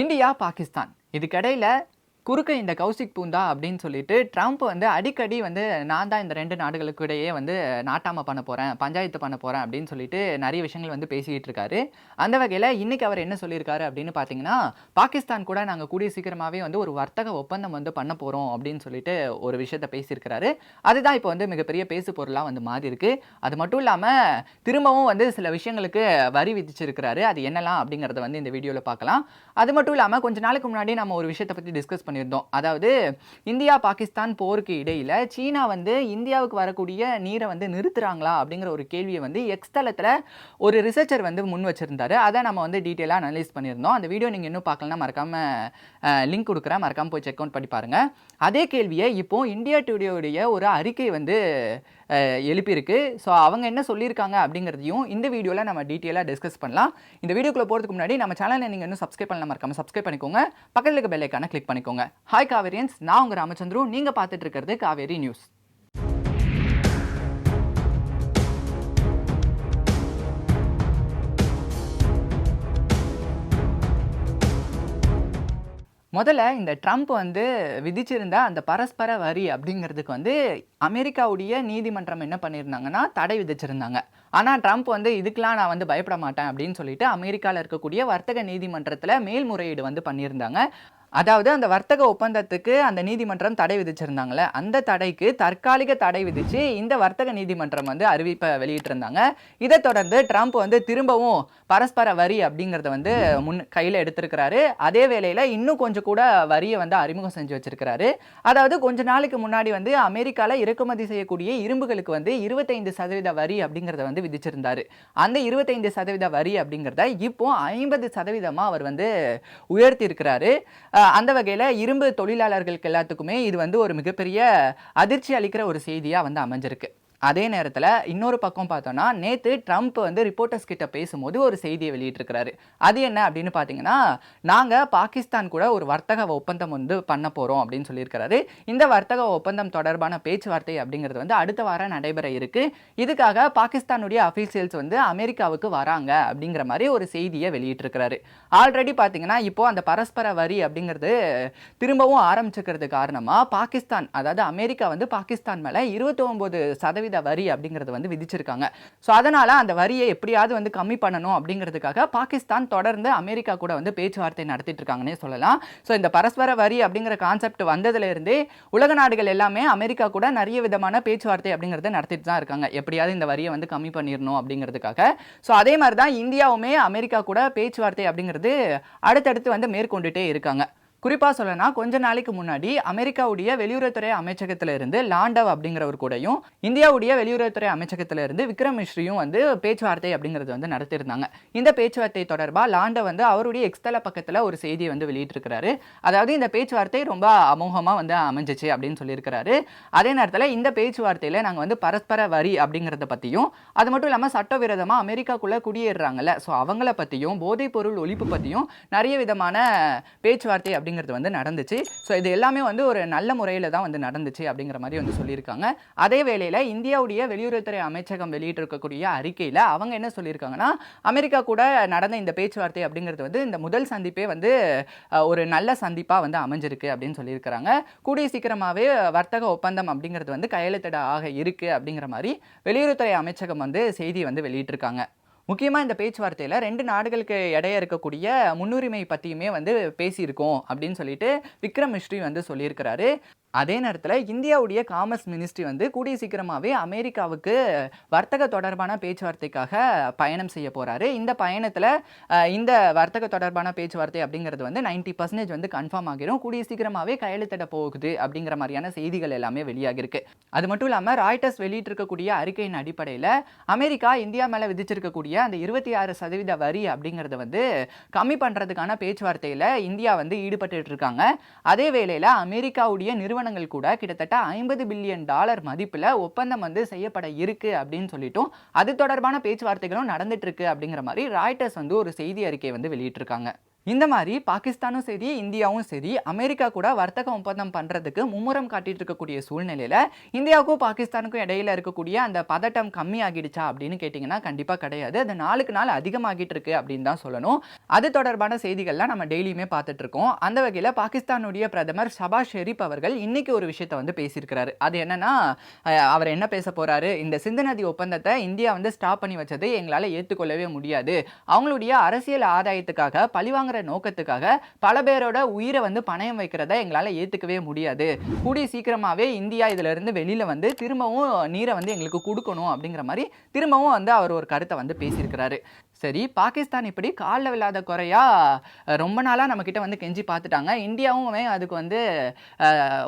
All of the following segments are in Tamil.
இந்தியா பாகிஸ்தான். இதுக்கிடையில் குறுக்க இந்த கௌசிக் பூந்தா அப்படின்னு சொல்லிட்டு ட்ரம்ப் வந்து அடிக்கடி வந்து நான் தான் இந்த ரெண்டு நாடுகளுக்கு இடையே வந்து நாட்டாம பண்ண போகிறேன் பஞ்சாயத்து பண்ண போகிறேன் அப்படின்னு சொல்லிட்டு நிறைய விஷயங்கள் வந்து பேசிக்கிட்டு இருக்காரு. அந்த வகையில் இன்றைக்கி அவர் என்ன சொல்லியிருக்காரு அப்படின்னு பார்த்தீங்கன்னா பாகிஸ்தான் கூட நாங்கள் கூடிய சீக்கிரமாகவே வந்து ஒரு வர்த்தக ஒப்பந்தம் வந்து பண்ண போகிறோம் அப்படின்னு சொல்லிட்டு ஒரு விஷயத்த பேசியிருக்கிறாரு. அதுதான் இப்போ வந்து மிகப்பெரிய பேசு பொருளாக வந்து மாறி இருக்கு. அது மட்டும் இல்லாமல் திரும்பவும் வந்து சில விஷயங்களுக்கு வரி விதிச்சிருக்கிறாரு. அது என்னலாம் அப்படிங்கிறத வந்து இந்த வீடியோவில் பார்க்கலாம் அது மட்டும் இல்லாமல் கொஞ்ச நாளுக்கு முன்னாடி நம்ம ஒரு விஷயத்தை பற்றி டிஸ்கஸ் பண்ணியிருந்தோம். அதாவது இந்தியா பாகிஸ்தான் போருக்கு இடையில் சீனா வந்து இந்தியாவுக்கு வரக்கூடிய நீரை வந்து நிறுத்துறாங்களா அப்படிங்கிற ஒரு கேள்வியை வந்து எக்ஸ் தளத்தில் ஒரு ரிசர்ச்சர் வந்து முன் வச்சிருந்தாரு. அதை நம்ம வந்து டீட்டெயிலாக அனலைஸ் பண்ணியிருந்தோம். அந்த வீடியோ நீங்கள் இன்னும் பார்க்கலன்னா மறக்காமல் லிங்க் கொடுக்குறேன். மறக்காமல் போய் செக் அவுட் பண்ணி பாருங்கள் அதே கேள்வியை இப்போது இந்தியா டுடேவுடைய ஒரு அறிக்கை வந்து எழுப்பியிருக்கு. ஸோ அவங்க என்ன சொல்லியிருக்காங்க அப்படிங்கிறதையும் இந்த வீடியோவில் நம்ம டீட்டெயிலாக டிஸ்கஸ் பண்ணலாம். இந்த வீடியோக்குள்ள போகிறதுக்கு முன்னாடி நம்ம சேனலை நீங்கள் இன்னும் சப்ஸ்கிரைப் பண்ணலாம் மறக்காமல் சப்ஸ்கிரைப் பண்ணிக்கோங்க. பக்கத்தில் இருக்க பெல் கிளிக் பண்ணிக்கோங்க. ஹாய் காவேரியன்ஸ் நான் உங்கள் ராமச்சந்திரு. நீங்கள் பார்த்துட்டு இருக்கிறது காவேரி நியூஸ் முதல்ல இந்த ட்ரம்ப் வந்து விதிச்சிருந்த அந்த பரஸ்பர வரி அப்படிங்கிறதுக்கு வந்து அமெரிக்காவுடைய நீதிமன்றம் என்ன பண்ணியிருந்தாங்கன்னா தடை விதிச்சிருந்தாங்க. ஆனால் ட்ரம்ப் வந்து இதுக்கெலாம் நான் வந்து பயப்பட மாட்டேன் அப்படின்னு சொல்லிட்டு அமெரிக்காவில் இருக்கக்கூடிய வர்த்தக நீதிமன்றத்தில் மேல்முறையீடு வந்து பண்ணியிருந்தாங்க. அதாவது அந்த வர்த்தக ஒப்பந்தத்துக்கு அந்த நீதிமன்றம் தடை விதிச்சிருந்தாங்களே அந்த தடைக்கு தற்காலிக தடை விதிச்சு இந்த வர்த்தக நீதிமன்றம் வந்து அறிவிப்பை வெளியிட்டிருந்தாங்க. இதை தொடர்ந்து ட்ரம்ப் வந்து திரும்பவும் பரஸ்பர வரி அப்படிங்கிறத வந்து முன் கையில் எடுத்திருக்கிறாரு. அதே வேளையில் இன்னும் கொஞ்சம் கூட வரியை வந்து அறிமுகம் செஞ்சு வச்சிருக்கிறாரு. அதாவது கொஞ்ச நாளைக்கு முன்னாடி வந்து அமெரிக்காவில் இறக்குமதி செய்யக்கூடிய இரும்புகளுக்கு வந்து இருபத்தைந்து சதவீத வரி அப்படிங்கிறத வந்து விதிச்சிருந்தாரு. அந்த இருபத்தைந்து சதவீத வரி அப்படிங்கிறத இப்போ ஐம்பது சதவீதமாக அவர் வந்து உயர்த்தி இருக்கிறாரு அந்த வகையில் இரும்பு தொழிலாளர்களுக்கு எல்லாத்துக்குமே இது வந்து ஒரு மிகப்பெரிய அதிர்ச்சி அளிக்கிற ஒரு செய்தியாக வந்து அமைஞ்சிருக்கு. அதே நேரத்தில் இன்னொரு பக்கம் பார்த்தோன்னா நேற்று ட்ரம்ப் வந்து ரிப்போர்ட்டர்ஸ் கிட்ட பேசும்போது ஒரு செய்தியை வெளியிட்டிருக்கிறாரு. அது என்ன அப்படின்னு பார்த்தீங்கன்னா நாங்கள் பாகிஸ்தான் கூட ஒரு வர்த்தக ஒப்பந்தம் வந்து பண்ண போகிறோம் அப்படின்னு சொல்லியிருக்கிறாரு. இந்த வர்த்தக ஒப்பந்தம் தொடர்பான பேச்சுவார்த்தை அப்படிங்கிறது வந்து அடுத்த வாரம் நடைபெற இருக்கு. இதுக்காக பாகிஸ்தானுடைய அஃபீஷியல்ஸ் வந்து அமெரிக்காவுக்கு வராங்க அப்படிங்கிற மாதிரி ஒரு செய்தியை வெளியிட்டிருக்கிறாரு. ஆல்ரெடி பார்த்தீங்கன்னா இப்போ அந்த பரஸ்பர வரி அப்படிங்கிறது திரும்பவும் ஆரம்பிச்சுக்கிறது காரணமாக பாகிஸ்தான் அதாவது அமெரிக்கா வந்து பாகிஸ்தான் மேலே இருபத்தி ஒன்பது சதவீத வரி அப்படிங்கிறது வந்து விதிச்சிருக்காங்க. ஸோ அதனால் அந்த வரியை எப்படியாவது வந்து கம்மி பண்ணணும் அப்படிங்கிறதுக்காக பாகிஸ்தான் தொடர்ந்து அமெரிக்கா கூட வந்து பேச்சுவார்த்தை நடத்திட்டு இருக்காங்கன்னே சொல்லலாம். ஸோ இந்த பரஸ்பர வரி அப்படிங்கிற கான்செப்ட் வந்ததுலேருந்தே உலக நாடுகள் எல்லாமே அமெரிக்கா கூட நிறைய விதமான பேச்சுவார்த்தை அப்படிங்கிறத நடத்திட்டு தான் இருக்காங்க. எப்படியாவது இந்த வரியை வந்து கம்மி பண்ணிடணும் அப்படிங்கிறதுக்காக. ஸோ அதே மாதிரி தான் இந்தியாவுமே அமெரிக்கா கூட பேச்சுவார்த்தை அப்படிங்கிறது அடுத்தடுத்து வந்து மேற்கொண்டுட்டே இருக்காங்க. குறிப்பாக சொல்லனா கொஞ்ச நாளைக்கு முன்னாடி அமெரிக்காவுடைய வெளியுறவுத்துறை அமைச்சகத்துல இருந்து லாண்டவ் அப்படிங்கிறவர் கூடயும் இந்தியாவுடைய வெளியுறவுத்துறை அமைச்சகத்துல இருந்து விக்ரம் மிஸ்ரியும் வந்து பேச்சுவார்த்தை அப்படிங்கிறது வந்து நடத்தியிருந்தாங்க. இந்த பேச்சுவார்த்தை தொடர்பாக லாண்டவ் வந்து அவருடைய எக்ஸ்தல பக்கத்தில் ஒரு செய்தியை வந்து வெளியிட்டிருக்கிறாரு. அதாவது இந்த பேச்சுவார்த்தை ரொம்ப அமோகமாக வந்து அமைஞ்சிச்சு அப்படின்னு சொல்லியிருக்கிறாரு. அதே நேரத்தில் இந்த பேச்சுவார்த்தையில் நாங்கள் வந்து பரஸ்பர வரி அப்படிங்கிறத பற்றியும் அது மட்டும் இல்லாமல் சட்டவிரோதமாக அமெரிக்காக்குள்ளே குடியேறுறாங்கல்ல. ஸோ அவங்கள பற்றியும் போதைப்பொருள் ஒழிப்பு பற்றியும் நிறைய விதமான பேச்சுவார்த்தை அப்படிங்கிறது வந்து நடந்துச்சு. ஸோ இது எல்லாமே வந்து ஒரு நல்ல முறையில் தான் வந்து நடந்துச்சு அப்படிங்கிற மாதிரி வந்து சொல்லியிருக்காங்க. அதே வேளையில் இந்தியாவுடைய வெளியுறவுத்துறை அமைச்சகம் வெளியிட்டிருக்கக்கூடிய அறிக்கையில் அவங்க என்ன சொல்லியிருக்காங்கன்னா அமெரிக்கா கூட நடந்த இந்த பேச்சுவார்த்தை அப்படிங்கிறது வந்து இந்த முதல் சந்திப்பே வந்து ஒரு நல்ல சந்திப்பாக வந்து அமைஞ்சிருக்கு அப்படின்னு சொல்லியிருக்கிறாங்க. கூடிய சீக்கிரமாகவே வர்த்தக ஒப்பந்தம் அப்படிங்கிறது வந்து கையெழுத்திட ஆக இருக்குது அப்படிங்கிற மாதிரி வெளியுறவுத்துறை அமைச்சகம் வந்து செய்தி வந்து வெளியிட்டிருக்காங்க. முக்கியமாக இந்த பேச்சுவார்த்தையில் ரெண்டு நாடுகளுக்கு இடையே இருக்கக்கூடிய முன்னுரிமை பற்றியுமே வந்து பேசியிருக்கோம் அப்படின்னு சொல்லிட்டு விக்ரம் மிஸ்ரி வந்து சொல்லியிருக்கிறாரு. அதே நேரத்தில் இந்தியாவுடைய காமர்ஸ் மினிஸ்ட்ரி வந்து கூடிய சீக்கிரமாகவே அமெரிக்காவுக்கு வர்த்தக தொடர்பான பேச்சுவார்த்தைக்காக பயணம் செய்ய போகிறாரு இந்த பயணத்தில் இந்த வர்த்தக தொடர்பான பேச்சுவார்த்தை அப்படிங்கிறது வந்து 90% பர்சன்டேஜ் வந்து கன்ஃபார்ம் ஆகிரும். கூடிய சீக்கிரமாகவே கையெழுத்திட போகுது அப்படிங்கிற மாதிரியான செய்திகள் எல்லாமே வெளியாகிருக்கு. அது மட்டும் இல்லாமல் ராய்டர்ஸ் வெளியிட்டிருக்கக்கூடிய அறிக்கையின் அடிப்படையில் அமெரிக்கா இந்தியா மேலே விதிச்சிருக்கக்கூடிய அந்த இருபத்தி ஆறு சதவீத வரி அப்படிங்கிறத வந்து கம்மி பண்ணுறதுக்கான பேச்சுவார்த்தையில் இந்தியா வந்து ஈடுபட்டு இருக்காங்க. அதே வேளையில் அமெரிக்காவுடைய நிறுவனங்கள் கூட கிட்டத்தட்ட ஐம்பது பில்லியன் டாலர் மதிப்பில் ஒப்பந்தம் வந்து செய்யப்பட இருக்கு அப்படின்னு சொல்லிட்டும் அது தொடர்பான பேச்சுவார்த்தைகளும் நடந்துட்டு இருக்கு அப்படிங்கிற மாதிரி ராய்டர்ஸ் வந்து ஒரு செய்தி அறிக்கை வந்து வெளியிட்டிருக்காங்க. இந்த மாதிரி பாகிஸ்தானும் சரி இந்தியாவும் சரி அமெரிக்கா கூட வர்த்தக ஒப்பந்தம் பண்ணுறதுக்கு மும்முரம் காட்டிட்டு இருக்கக்கூடிய சூழ்நிலையில் இந்தியாவுக்கும் பாகிஸ்தானுக்கும் இடையில இருக்கக்கூடிய அந்த பதட்டம் கம்மி ஆகிடுச்சா அப்படின்னு கேட்டிங்கன்னா கண்டிப்பாக கிடையாது. அது நாளுக்கு நாள் அதிகமாகிட்டு இருக்கு அப்படின்னு தான் சொல்லணும். அது தொடர்பான செய்திகள்லாம் நம்ம டெய்லியுமே பார்த்துட்டு இருக்கோம். அந்த வகையில் பாகிஸ்தானுடைய பிரதமர் ஷபாஸ் ஷெரீப் அவர்கள் இன்னைக்கு ஒரு விஷயத்தை வந்து பேசியிருக்கிறாரு. அது என்னன்னா அவர் என்ன பேச போறாரு? இந்த சிந்து நதி ஒப்பந்தத்தை இந்தியா வந்து ஸ்டாப் பண்ணி வச்சது எங்களால் ஏற்றுக்கொள்ளவே முடியாது. அவங்களுடைய அரசியல் ஆதாயத்துக்காக பழிவாங்க பழிவாங்குற நோக்கத்துக்காக பல பேரோட உயிரை வந்து பணயம் வைக்கிறத எங்களால் ஏற்றுக்கவே முடியாது. கூடிய சீக்கிரமாகவே இந்தியா இதுல இருந்து வெளியில் வந்து திரும்பவும் நீரை வந்து எங்களுக்கு கொடுக்கணும் அப்படிங்கிற மாதிரி திரும்பவும் வந்து அவர் ஒரு கருத்தை வந்து பேசியிருக்கிறாரு. சரி பாகிஸ்தான் இப்படி காலில் விழாத குறையா ரொம்ப நாளாக நம்மக்கிட்ட வந்து கெஞ்சி பார்த்துட்டாங்க இந்தியாவும் அதுக்கு வந்து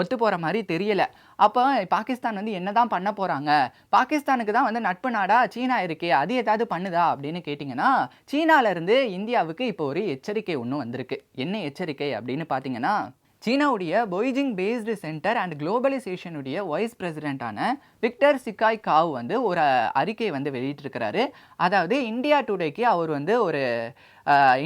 ஒத்து போகிற மாதிரி தெரியலை. அப்போ பாகிஸ்தான் வந்து என்ன தான் பண்ண போகிறாங்க பாகிஸ்தானுக்கு தான் வந்து நட்பு நாடா சீனா இருக்கே அது ஏதாவது பண்ணுதா அப்படின்னு கேட்டிங்கன்னா சீனாவிலேருந்து இந்தியாவுக்கு இப்போ ஒரு எச்சரிக்கை ஒன்று வந்திருக்கு. என்ன எச்சரிக்கை அப்படின்னு பார்த்தீங்கன்னா சீனாவுடைய பொய்ஜிங் பேஸ்டு சென்டர் அண்ட் குளோபலைசேஷனுடைய வைஸ் பிரசிடென்ட்டான விக்டர் சிக்காய் காவ் வந்து ஒரு அறிக்கையை வந்து வெளியிட்டிருக்கிறாரு. அதாவது இந்தியா டுடேக்கு அவர் வந்து ஒரு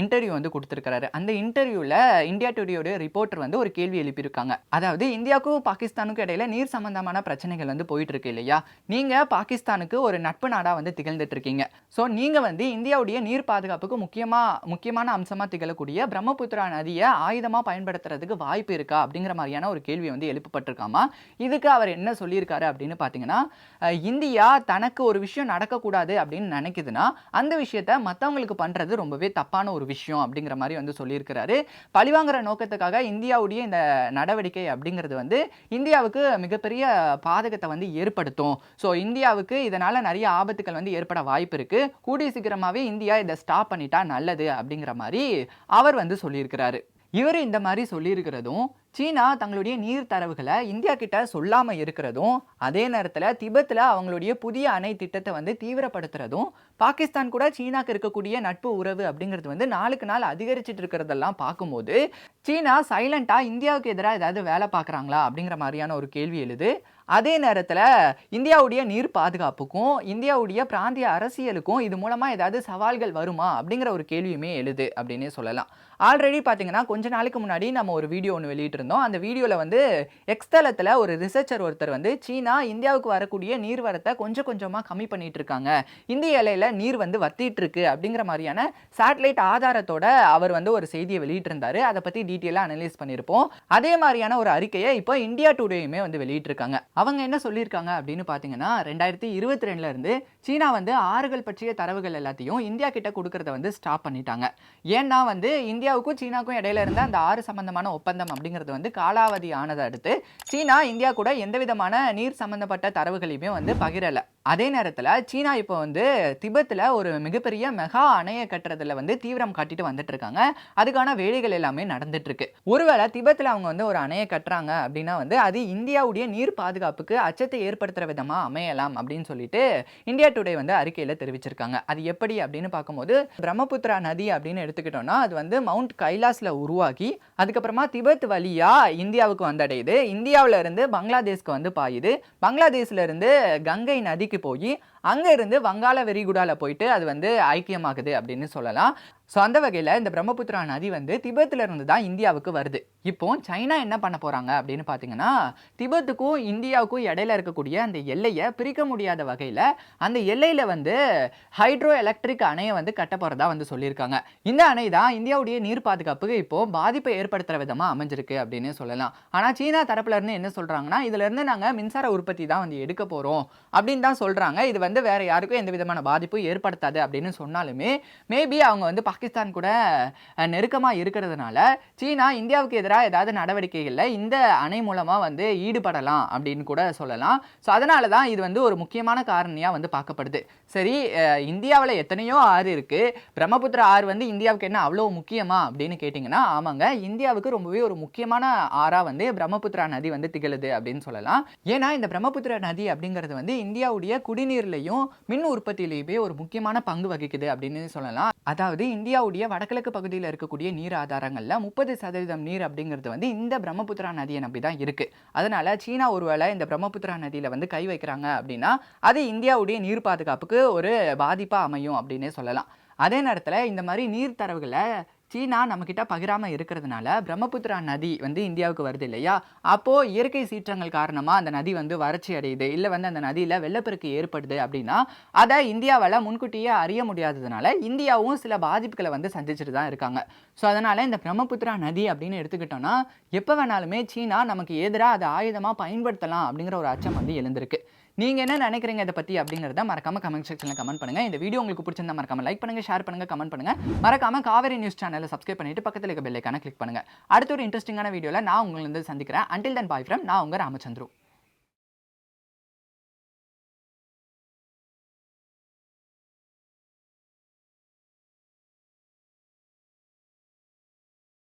இன்டர்வியூ வந்து கொடுத்துருக்கிறாரு. அந்த இன்டர்வியூவில் இந்தியா டுடேயோட ரிப்போர்ட்டர் வந்து ஒரு கேள்வி எழுப்பியிருக்காங்க. அதாவது இந்தியாவுக்கும் பாகிஸ்தானுக்கும் இடையில நீர் சம்பந்தமான பிரச்சனைகள் வந்து போயிட்டு இருக்கு இல்லையா? நீங்கள் பாகிஸ்தானுக்கு ஒரு நட்பு நாடாக வந்து திகழ்ந்துட்டு இருக்கீங்க ஸோ நீங்கள் வந்து இந்தியாவுடைய நீர் பாதுகாப்புக்கு முக்கியமாக முக்கியமான அம்சமாக திகழக்கூடிய பிரம்மபுத்திரா நதியை ஆயுதமாக பயன்படுத்துறதுக்கு வாய்ப்பு இருக்கா? அப்படிங்கிற மாதிரியான ஒரு கேள்வி வந்து எழுப்பப்பட்டிருக்காமா? இதுக்கு அவர் என்ன சொல்லியிருக்காரு அப்படின்னு பார்த்தீங்கன்னா அஹ், இந்தியா தனக்கு ஒரு விஷயம் நடக்கக்கூடாது அப்படின்னு நினைக்குதுன்னா அந்த விஷயத்த மற்றவங்களுக்கு பண்ணுறது ரொம்பவே தப்பான ஒரு விஷயம் அப்படிங்கிற மாதிரி வந்து சொல்லியிருக்கிறாரு. பழிவாங்குற நோக்கத்துக்காக இந்தியாவுடைய இந்த நடவடிக்கை அப்படிங்கிறது வந்து இந்தியாவுக்கு மிகப்பெரிய பாதகத்தை வந்து ஏற்படுத்தும். ஸோ இந்தியாவுக்கு இதனால் நிறைய ஆபத்துக்கள் வந்து ஏற்பட வாய்ப்பு இருக்குது கூடிய சீக்கிரமாகவே இந்தியா இதை ஸ்டாப் பண்ணிட்டா நல்லது அப்படிங்கிற மாதிரி அவர் வந்து சொல்லியிருக்கிறாரு. இவர் இந்த மாதிரி சொல்லியிருக்கிறதும் சீனா தங்களுடைய நீர் தரவுகளை இந்தியா கிட்ட சொல்லாம இருக்கிறதும் அதே நேரத்தில் திபத்தில் அவங்களுடைய புதிய அணை திட்டத்தை வந்து தீவிரப்படுத்துறதும் பாகிஸ்தான் கூட சீனாக்கு இருக்கக்கூடிய நட்பு உறவு அப்படிங்கிறது வந்து நாளுக்கு நாள் அதிகரிச்சிட்டு இருக்கிறதெல்லாம் பார்க்கும்போது சீனா சைலண்டாக இந்தியாவுக்கு எதிராக ஏதாவது வேலை பார்க்குறாங்களா அப்படிங்கிற மாதிரியான ஒரு கேள்வி எழுது. அதே நேரத்தில் இந்தியாவுடைய நீர் பாதுகாப்புக்கும் இந்தியாவுடைய பிராந்திய அரசியலுக்கும் இது மூலமாக ஏதாவது சவால்கள் வருமா அப்படிங்கிற ஒரு கேள்வியுமே எழுது அப்படின்னே சொல்லலாம். ஆல்ரெடி பார்த்தீங்கன்னா கொஞ்ச நாளைக்கு முன்னாடி நம்ம ஒரு வீடியோ ஒன்று வெளியிட்டிருந்தோம். அந்த வீடியோவில் வந்து எக்ஸ்தலத்தில் ஒரு ரிசர்ச்சர் ஒருத்தர் வந்து சீனா இந்தியாவுக்கு வரக்கூடிய நீர் வரத்தை கொஞ்சம் கொஞ்சமாக கம்மி பண்ணிட்டு இருக்காங்க இந்திய எல்லையில் நீர் வந்து வத்திட்டு இருக்கு அப்படிங்கிற மாதிரியான சேட்டலைட் ஆதாரத்தோட அவர் வந்து ஒரு செய்தியை வெளியிட்டிருந்தார். அதை பற்றி டீட்டெயிலாக அனலைஸ் பண்ணியிருப்போம் அதே மாதிரியான ஒரு அறிக்கையை இப்போ இந்தியா டுடேயுமே வந்து வெளியிட்டிருக்காங்க. அவங்க என்ன சொல்லியிருக்காங்க அப்படின்னு பார்த்தீங்கன்னா ரெண்டாயிரத்தி இருபத்தி ரெண்டுலேருந்து சீனா வந்து ஆறுகள் பற்றிய தரவுகள் எல்லாத்தையும் இந்தியா கிட்ட கொடுக்கறத வந்து ஸ்டாப் பண்ணிட்டாங்க. ஏன்னா வந்து இந்தியாவுக்கும் சீனாக்கும் இடையில இருந்த அந்த ஆறு சம்பந்தமான ஒப்பந்தம் அப்படிங்கிறது வந்து காலாவதி ஆனதை அடுத்து சீனா இந்தியா கூட எந்த விதமான நீர் சம்பந்தப்பட்ட தரவுகளையுமே வந்து பகிரலை. அதே நேரத்தில் சீனா இப்போ வந்து திபெத்தில் ஒரு மிகப்பெரிய மெகா அணையை கட்டுறதுல வந்து தீவிரம் காட்டிட்டு வந்துட்டு இருக்காங்க. அதுக்கான வேலைகள் எல்லாமே நடந்துட்டு வந்துட்டுருக்கு. ஒருவேளை திபத்தில் அவங்க வந்து ஒரு அணையை கட்டுறாங்க அப்படின்னா வந்து அது இந்தியாவுடைய நீர் பாதுகாப்புக்கு அச்சத்தை ஏற்படுத்துகிற விதமாக அமையலாம் அப்படின்னு சொல்லிட்டு இந்தியா டுடே வந்து அறிக்கையில் தெரிவிச்சிருக்காங்க. அது எப்படி அப்படின்னு பார்க்கும்போது பிரம்மபுத்திரா நதி அப்படின்னு எடுத்துக்கிட்டோம்னா அது வந்து மவுண்ட் கைலாஸில் உருவாகி அதுக்கப்புறமா திபெத் வழியாக இந்தியாவுக்கு வந்தடையுது. இந்தியாவில் இருந்து பங்களாதேஷ்க்கு வந்து பாயுது. பங்களாதேஷ்ல இருந்து கங்கை நதிக்கு போய் அங்கே இருந்து வங்காள விரிகுடால போயிட்டு அது வந்து ஐக்கியமாகுது அப்படின்னு சொல்லலாம். ஸோ அந்த வகையில் இந்த பிரம்மபுத்திரா நதி வந்து திபெத்திலிருந்து தான் இந்தியாவுக்கு வருது. இப்போ சைனா என்ன பண்ண போகிறாங்க அப்படின்னு பார்த்தீங்கன்னா திபெத்துக்கும் இந்தியாவுக்கும் இடையில இருக்கக்கூடிய அந்த எல்லையை பிரிக்க முடியாத வகையில் அந்த எல்லையில் வந்து ஹைட்ரோ எலக்ட்ரிக் அணையை வந்து கட்ட போகிறதா வந்து சொல்லியிருக்காங்க. இந்த அணை தான் இந்தியாவுடைய நீர் பாதுகாப்புக்கு இப்போ பாதிப்பை ஏற்படுத்துகிற விதமாக அமைஞ்சிருக்கு அப்படின்னு சொல்லலாம். ஆனால் சீனா தரப்புல இருந்து என்ன சொல்கிறாங்கன்னா இதுலேருந்து நாங்கள் மின்சார உற்பத்தி தான் வந்து எடுக்க போகிறோம் அப்படின்னு தான் சொல்கிறாங்க இது வந்து வேறு யாருக்கும் எந்த விதமான பாதிப்பும் ஏற்படுத்தாது அப்படின்னு சொன்னாலுமே மேபி அவங்க வந்து பாகிஸ்தான் கூட நெருக்கமாக இருக்கிறதுனால சீனா இந்தியாவுக்கு எதிராக ஏதாவது நடவடிக்கைகளில் இந்த அணை மூலமாக வந்து ஈடுபடலாம் அப்படின்னு கூட சொல்லலாம். ஸோ அதனால தான் இது வந்து ஒரு முக்கியமான காரணியாக வந்து பார்க்கப்படுது. சரி இந்தியாவில் எத்தனையோ ஆறு இருக்குது பிரம்மபுத்திரா ஆறு வந்து இந்தியாவுக்கு என்ன அவ்வளோ முக்கியமா அப்படின்னு கேட்டிங்கன்னா ஆமாங்க இந்தியாவுக்கு ரொம்பவே ஒரு முக்கியமான ஆறாக வந்து பிரம்மபுத்திரா நதி வந்து திகழுது அப்படின்னு சொல்லலாம். ஏன்னா இந்த பிரம்மபுத்திரா நதி அப்படிங்கிறது வந்து இந்தியாவுடைய குடிநீர்லையும் மின் உற்பத்தியிலையுமே ஒரு முக்கியமான பங்கு வகிக்குது அப்படின்னு சொல்லலாம். அதாவது இந்தியாவுடைய வடகிழக்கு பகுதியில் இருக்கக்கூடிய நீர் ஆதாரங்கள்ல முப்பது சதவீதம் நீர் அப்படிங்கிறது வந்து இந்த பிரம்மபுத்திரா நதியை நம்பி தான் இருக்கு. அதனால சீனா ஒருவேளை இந்த பிரம்மபுத்திரா நதியில் வந்து கை வைக்கிறாங்க அப்படின்னா அது இந்தியாவுடைய நீர் பாதுகாப்புக்கு ஒரு பாதிப்பாக அமையும் அப்படின்னே சொல்லலாம். அதே நேரத்தில் இந்த மாதிரி நீர் தரவுகளை சீனா நம்மக்கிட்ட பகிராமல் இருக்கிறதுனால பிரம்மபுத்திரா நதி வந்து இந்தியாவுக்கு வருது இல்லையா? அப்போது இயற்கை சீற்றங்கள் காரணமாக அந்த நதி வந்து வறட்சி அடையுது. இல்லை வந்து அந்த நதியில் வெள்ளப்பெருக்கு ஏற்படுது அப்படின்னா அதை இந்தியாவால் முன்கூட்டியே அறிய முடியாததுனால இந்தியாவும் சில பாதிப்புகளை வந்து சந்திச்சுட்டு தான் இருக்காங்க. ஸோ அதனால் இந்த பிரம்மபுத்திரா நதி அப்படின்னு எடுத்துக்கிட்டோம்னா எப்போ வேணாலுமே சீனா நமக்கு எதிராக அதை ஆயுதமாக பயன்படுத்தலாம் அப்படிங்கிற ஒரு அச்சம் வந்து எழுந்திருக்கு. நீங்கள் என்ன நினைக்கிறீங்க இதை பற்றி அப்படிங்கிறத மறக்காம கமெண்ட் செக்ஷனில் கமெண்ட் பண்ணுங்கள் இந்த வீடியோ உங்களுக்கு பிடிச்சிருந்தா மறக்காம லைக் பண்ணுங்கள் ஷேர் பண்ணுங்கள் கமெண்ட் பண்ணுங்கள் மறக்காம காவேரி நியூஸ் சேனலை சப்ஸ்கிரைப் பண்ணிட்டு பக்கத்தில் இருக்க பெல்லைக்கான கிளிக் பண்ணுங்கள் அடுத்த ஒரு இன்ட்ரெஸ்டிங்கான வீடியோவில் நான் உங்களை வந்து சந்திக்கிறேன். அண்டில் தன் பாய் ஃப்ரம் நான் உங்கள் ராமச்சந்திரு.